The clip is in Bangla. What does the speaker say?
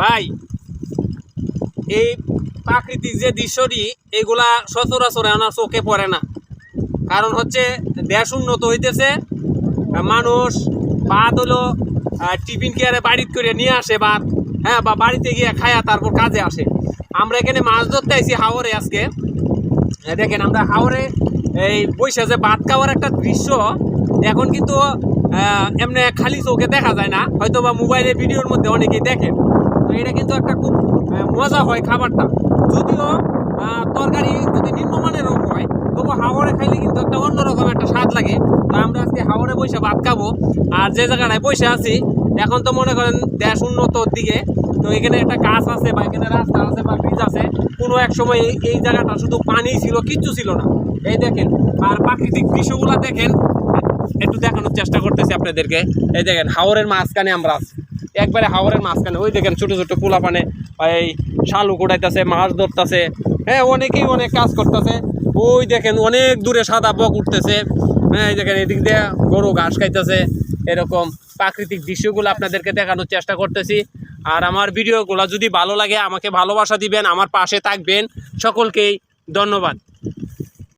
ভাই, এই প্রাকৃতিক যে দৃশ্যটি, এগুলা সচরাচর আমার চোখে পড়ে না। কারণ হচ্ছে দেশ উন্নত হইতেছে মানুষ বাদ হলো টিফিন কেয়ারে বাড়িতে করে নিয়ে আসে বা হ্যাঁ বা বাড়িতে গিয়ে খায়া তারপর কাজে আসে। আমরা এখানে মাছ ধরতে আইছি হাওরে আজকে। দেখেন, আমরা হাওরে এই বৈশা যে ভাত খাওয়ার একটা দৃশ্য, এখন কিন্তু এমনি খালি চোখে দেখা যায় না। হয়তো বা মোবাইলে ভিডিওর মধ্যে অনেকেই দেখেন। তো এটা কিন্তু একটা খুব মজা হয় খাবারটা। যদিও তরকারি যদি নিম্নমানেরও হয়, তবু হাওড়ে খাইলে কিন্তু একটা অন্যরকম একটা স্বাদ লাগে। তো আমরা আজকে হাওড়ে বসে ভাত খাব। আর যে জায়গাটায় বসে আছি, এখন তো মনে করেন দেশ উন্নতর দিকে। তো এখানে একটা গাছ আছে বা এখানে রাস্তা আছে বা ব্রিজ আছে। কোনো এক সময় এই- জায়গাটা শুধু পানি ছিল, কিচ্ছু ছিল না। এই দেখেন, আর প্রাকৃতিক দৃশ্যগুলো দেখেন। একটু দেখানোর চেষ্টা করতেছি আপনাদেরকে। এই দেখেন হাওরের মাঝখানে আমরা আছি। একবারে হাওরের মাঝখানে। ওই দেখেন ছোট ছোট পোলা পানে এই শালু কোটাইতেছে মাছ ধরতেছে। হ্যাঁ অনেকেই অনেক কাজ করতেছে। ওই দেখেন অনেক দূরে সাদা বক উঠতেছে। হ্যাঁ এই দেখেন এদিক দিয়ে গরু ঘাস খাইতেছে। এরকম প্রাকৃতিক দৃশ্যগুলো আপনাদেরকে দেখানোর চেষ্টা করতেছি। আর আমার ভিডিওগুলো যদি ভালো লাগে, আমাকে ভালোবাসা দিবেন, আমার পাশে থাকবেন। সকলকেই ধন্যবাদ।